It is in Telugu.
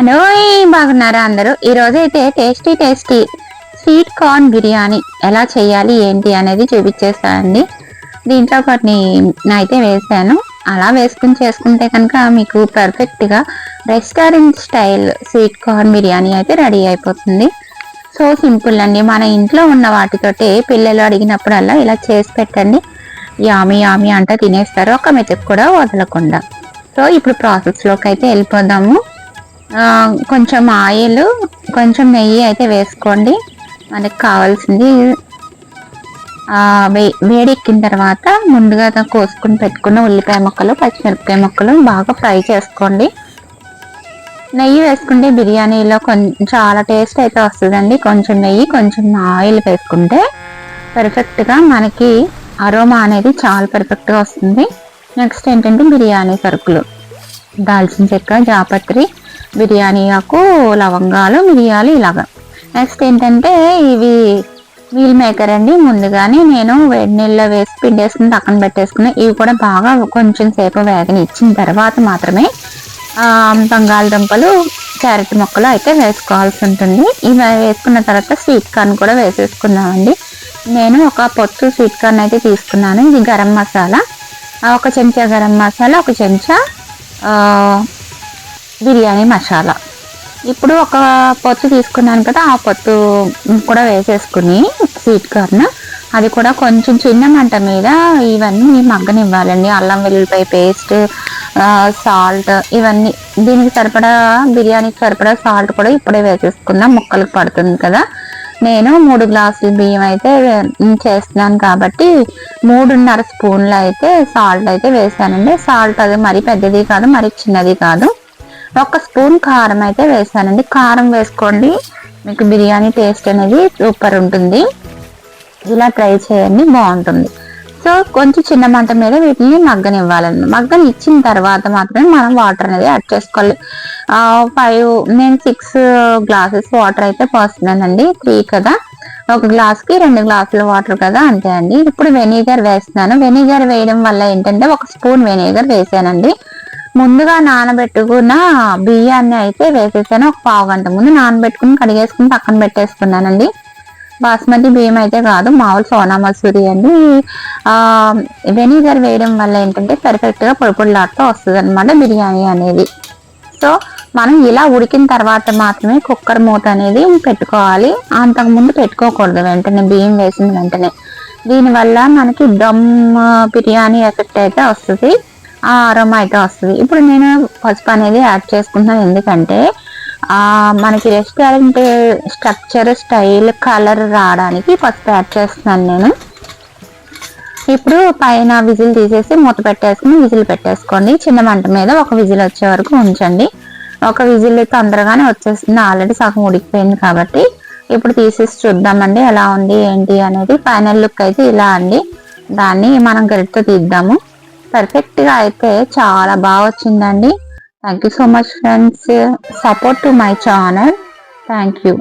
అనోయ్ బాగున్నారా అందరూ? ఈరోజు అయితే tasty tasty sweet corn biryani ఎలా చేయాలి ఏంటి అనేది చూపించేస్తానండి. దీంట్లో కొన్ని అయితే వేసాను. అలా వేసుకుని చేసుకుంటే కనుక మీకు పర్ఫెక్ట్గా restaurant style sweet corn biryani అయితే రెడీ అయిపోతుంది. సో సింపుల్ అండి. మన ఇంట్లో ఉన్న వాటితోటి పిల్లలు అడిగినప్పుడల్లా ఇలా చేసి పెట్టండి. యామి యామి అంట తినేస్తారు. ఒక మెతుకు కూడా వదలకుండా. సో ఇప్పుడు ప్రాసెస్లోకి అయితే వెళ్ళిపోదాము. కొంచెం ఆయిల్ కొంచెం నెయ్యి అయితే వేసుకోండి. మనకి కావాల్సింది వే వేడెక్కిన తర్వాత ముందుగా కోసుకుని పెట్టుకున్న ఉల్లిపాయ ముక్కలు పచ్చిమిరపకాయ ముక్కలు బాగా ఫ్రై చేసుకోండి. నెయ్యి వేసుకుంటే బిర్యానీలో కొంచెం చాలా టేస్ట్ అయితే వస్తుందండి. కొంచెం నెయ్యి కొంచెం ఆయిల్ వేసుకుంటే పర్ఫెక్ట్గా మనకి అరోమా అనేది చాలా పర్ఫెక్ట్గా వస్తుంది. నెక్స్ట్ ఏంటంటే బిర్యానీ సరుకులు దాల్చిన చెక్క జాపత్రి బిర్యానీ ఆకు లవంగాలు మిరియాలు ఇలాగా. నెక్స్ట్ ఏంటంటే ఇవి మీల్ మేకర్ అండి. ముందుగానే నేను వేడి నీళ్ళలో వేసి పిండేసుకుని పక్కన పెట్టేసుకుని ఇవి కూడా బాగా కొంచెం సేపు వేగని ఇచ్చిన తర్వాత మాత్రమే బంగాళదుంపలు క్యారెట్ ముక్కలు అయితే వేసుకోవాల్సి ఉంటుంది. ఇవి వేసుకున్న తర్వాత స్వీట్ కార్న్ కూడా వేసేసుకున్నామండి నేను ఒక పొత్తు స్వీట్ కార్న్ అయితే తీసుకున్నాను. ఇది గరం మసాలా. ఒక చెంచా గరం మసాలా ఒక చెంచా బిర్యానీ మసాలా. ఇప్పుడు ఒక పొత్తు తీసుకున్నాను కదా ఆ పొత్తు కూడా వేసేసుకుని స్వీట్ కార్న్ అది కూడా కొంచెం చిన్న మంట మీద ఇవన్నీ మగ్గనివ్వాలండి. అల్లం వెల్లుల్లిపాయ పేస్ట్ సాల్ట్ ఇవన్నీ. దీనికి సరిపడా బిర్యానీకి సరిపడా సాల్ట్ కూడా ఇప్పుడే వేసేసుకుందాం. ముక్కలకు పడుతుంది కదా. నేను మూడు గ్లాసులు బియ్యం అయితే చేస్తున్నాను కాబట్టి మూడున్నర స్పూన్లు అయితే సాల్ట్ అయితే వేసానండి. సాల్ట్ అది మరీ పెద్దది కాదు మరి చిన్నది కాదు. ఒక స్పూన్ కారం అయితే వేసానండి. కారం వేసుకోండి. మీకు బిర్యానీ టేస్ట్ అనేది సూపర్ ఉంటుంది. ఇలా ట్రై చేయండి బాగుంటుంది. సో కొంచెం చిన్న మంట మీద వీటిని మగ్గనివ్వాలండి. మగ్గని ఇచ్చిన తర్వాత మాత్రమే మనం వాటర్ అనేది యాడ్ చేసుకోవాలి. ఫైవ్ నేను సిక్స్ గ్లాసెస్ వాటర్ అయితే పోస్తున్నానండి. త్రీ కదా. ఒక గ్లాస్కి రెండు గ్లాసుల వాటర్ కదా అంతే అండి. ఇప్పుడు వెనిగర్ వేస్తున్నాను. వెనిగర్ వేయడం వల్ల ఏంటంటే ఒక స్పూన్ వెనిగర్ వేసానండి. ముందుగా నానబెట్టుకున్న బియ్యాన్ని అయితే వేసేసాను. ఒక పావు గంట ముందు నానబెట్టుకుని కడిగేసుకుని పక్కన పెట్టేసుకున్నానండి. బాస్మతి బియ్యం అయితే కాదు మామూలు సోనా మసూరి అండి. వెనిగర్ వేయడం వల్ల ఏంటంటే పర్ఫెక్ట్గా పొడి పొడిలాడుతూ వస్తుంది అనమాట బిర్యానీ అనేది. సో మనం ఇలా ఉడికిన తర్వాత మాత్రమే కుక్కర్ మూత అనేది పెట్టుకోవాలి. అంతకు ముందు పెట్టుకోకూడదు వెంటనే బియ్యం వేసిన వెంటనే. దీనివల్ల మనకి దమ్ బిర్యానీ ఎఫెక్ట్ అయితే వస్తుంది. ఆ అరోమా అయితే వస్తుంది. ఇప్పుడు నేను పసుపు అనేది యాడ్ చేసుకుంటున్నాను. ఎందుకంటే మనకి రెస్టారెంట్ స్ట్రక్చర్ స్టైల్ కలర్ రావడానికి పసుపు యాడ్ చేస్తున్నాను నేను. ఇప్పుడు పైన విజిల్ తీసేసి మూత పెట్టేసుకుని విజిల్ పెట్టేసుకోండి. చిన్న మంట మీద ఒక విజిల్ వచ్చే వరకు ఉంచండి. ఒక విజిల్ తొందరగానే వచ్చేస్తుంది. ఆల్రెడీ సగం ఉడికిపోయింది కాబట్టి ఇప్పుడు తీసేసి చూద్దామండి ఎలా ఉంది ఏంటి అనేది. ఫైనల్ లుక్ అయితే ఇలా అండి. దాన్ని మనం గరిటతో తీద్దాము. పర్ఫెక్ట్గా అయితే చాలా బాగా వచ్చిందండి. Thank you so much friends support to my channel thank you